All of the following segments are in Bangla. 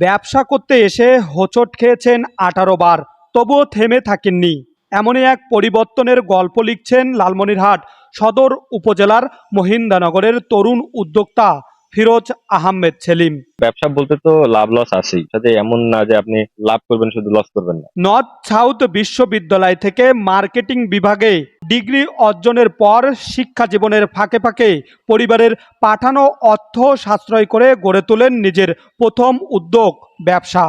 ব্যবসা করতে এসে হোঁচট খেয়েছেন আঠারো বার, তবুও থেমে থাকেননি। এমনই এক পরিবর্তনের গল্প লিখছেন লালমনিরহাট সদর উপজেলার মহিন্দানগরের তরুণ উদ্যোক্তা ফিরোজ আহমেদ সেলিম। ব্যবসা বলতে তো লাভ লস আছেই। সাথে এমন না যে আপনি লাভ করবেন শুধু লস করবেন না। নর্থ সাউথ বিশ্ববিদ্যালয় থেকে মার্কেটিং বিভাগে ডিগ্রি অর্জনের পর শিক্ষা জীবনের ফাঁকে ফাঁকে পরিবারের পাঠানো অর্থ সাশ্রয় করে গড়ে তোলেন নিজের প্রথম উদ্যোগ ব্যবসা।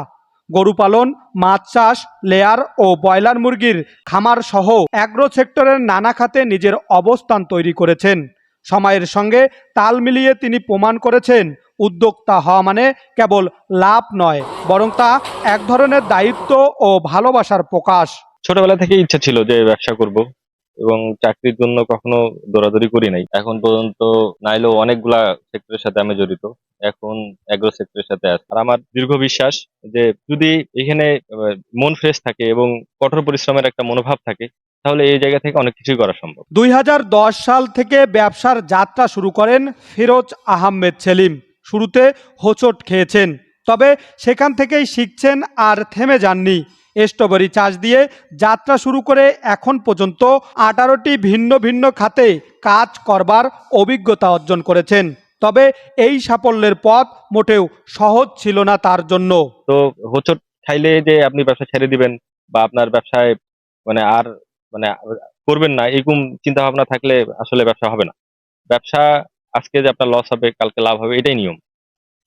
গরু পালন মাছ চাষ লেয়ার ও ব্রয়লার মুরগির খামার সহ অ্যাগ্রো সেক্টরের নানা খাতে নিজের অবস্থান তৈরি করেছেন। সময়ের সঙ্গে তাল মিলিয়ে তিনি প্রমাণ করেছেন, উদ্যোক্তা হওয়া মানে কেবল লাভ নয়, বরং তা এক ধরনের দায়িত্ব ও ভালোবাসার প্রকাশ। ছোটবেলা থেকে ইচ্ছা ছিল যে ব্যবসা করব। এবং চাকরির জন্য কখনো দৌড়াদৌড়ি করি নাই। এখন পর্যন্ত নাইলেও অনেকগুলা সেক্টরের সাথে আমি জড়িত। এখন এগ্রো সেক্টরের সাথে আছি। আর আমার দীর্ঘ বিশ্বাস যে যদি এখানে মন ফ্রেশ থাকে এবং কঠোর পরিশ্রমের একটা মনোভাব থাকে, তাহলে এই জায়গা থেকে অনেক কিছুই করা সম্ভব। দুই হাজার দশ সাল থেকে ব্যবসার যাত্রা শুরু করেন ফিরোজ আহমেদ সেলিম। শুরুতে হোঁচট খেয়েছেন, তবে সেখান থেকেই শিখছেন আর থেমে যাননি। স্ট্রবেরি চাষ দিয়ে যাত্রা শুরু করে এখন পর্যন্ত আঠারোটি ভিন্ন ভিন্ন খাতে কাজ করবার অভিজ্ঞতা অর্জন করেছেন। তবে এই সাফল্যের পথ মোটেও সহজ ছিল না তার জন্য। তো হোচট খাইলে যে আপনি ব্যবসা ছেড়ে দিবেন বা আপনার ব্যবসায় মানে আর মানে করবেন না, এরকম চিন্তা ভাবনা থাকলে আসলে ব্যবসা হবে না। ব্যবসা আজকে যে আপনার লস হবে, কালকে লাভ হবে, এটাই নিয়ম।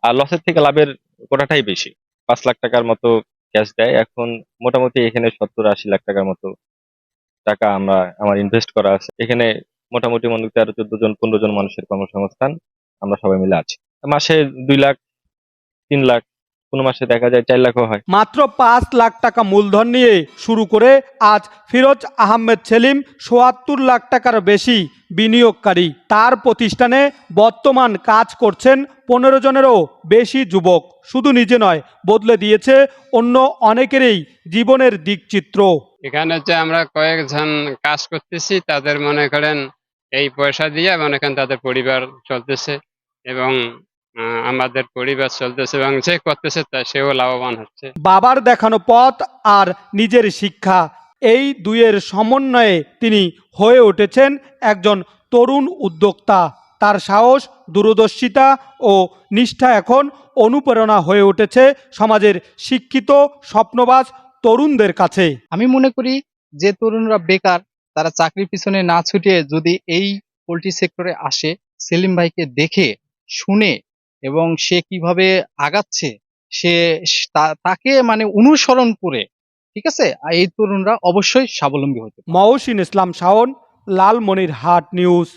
আর লসের থেকে লাভের কোটাটাই বেশি। পাঁচ লাখ টাকার মতো ক্যাশ দেয়। এখন মোটামুটি এখানে সত্তর আশি লাখ টাকার মতো টাকা আমরা, আমার ইনভেস্ট করা আছে। এখানে মোটামুটি মনে তেরো, চোদ্দ জন, পনেরো জন মানুষের কর্মসংস্থান আমরা সবাই মিলে আছি। মাসে দুই লাখ, তিন লাখ কোনো মাসে দেখা যায় চার লাখও হয়। মাত্র পাঁচ লাখ টাকা মূলধন নিয়ে শুরু করে আজ ফিরোজ আহমেদ সেলিম সোয়াত্তর লাখ টাকার বেশি বিনিয়োগকারী। তার প্রতিষ্ঠানে বর্তমান কাজ করছেন পনেরো জনেরও বেশি যুবক। শুধু নিজে নয় বদলে দিয়েছে অন্য অনেকেরই জীবনের দিকচিত্র। এখানে যে আমরা কয়েকজন কাজ করতেছি তাদের মনে করেন এই পয়সা দিয়ে মনে করেন তাদের পরিবার চলতেছে এবং আমাদের পরিবার চলতেছে এবং যে করতেছে তা সেও লাভবান হচ্ছে। বাবার দেখানো পথ আর নিজের শিক্ষা এই দুইয়ের সমন্বয়ে তিনি হয়ে উঠেছেন একজন তরুণ উদ্যোক্তা। তার সাহস দূরদর্শিতা ও নিষ্ঠা এখন অনুপ্রেরণা হয়ে উঠেছে সমাজের শিক্ষিত স্বপ্নবাজ তরুণদের কাছে। আমি মনে করি যে তরুণরা বেকার তারা চাকরির পিছনে না ছুটে যদি এই পোলট্রি সেক্টরে আসে সেলিম ভাইকে দেখে শুনে এবং সে কীভাবে আগাচ্ছে, সে তাকে মানে অনুসরণ করে, ঠিক আছে এই তরুণরা অবশ্যই স্বাবলম্বী হতে। মহসিন ইসলাম শাওন, লালমনিরহাট নিউজ